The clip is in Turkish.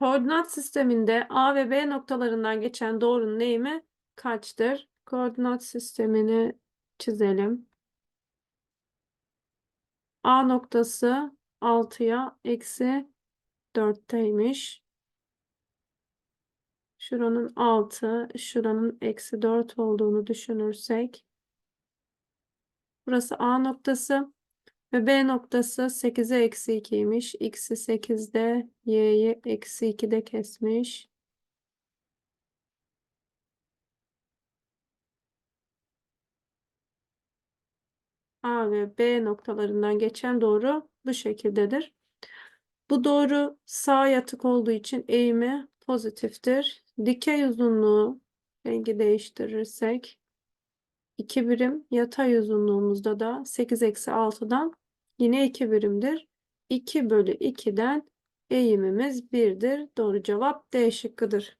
Koordinat sisteminde A ve B noktalarından geçen doğrunun eğimi kaçtır? Koordinat sistemini çizelim. A noktası 6'ya eksi 4'teymiş. Şuranın 6, şuranın eksi 4 olduğunu düşünürsek. Burası A noktası ve B noktası 8'e eksi 2'ymiş. X'i 8'de, Y'yi eksi 2'de kesmiş. A ve B noktalarından geçen doğru bu şekildedir. Bu doğru sağ yatık olduğu için eğimi pozitiftir. Dikey uzunluğu rengi değiştirirsek 2 birim yatay uzunluğumuzda da 8 eksi 6'dan yine 2 birimdir. 2 bölü 2'den eğimimiz 1'dir. Doğru cevap D şıkkıdır.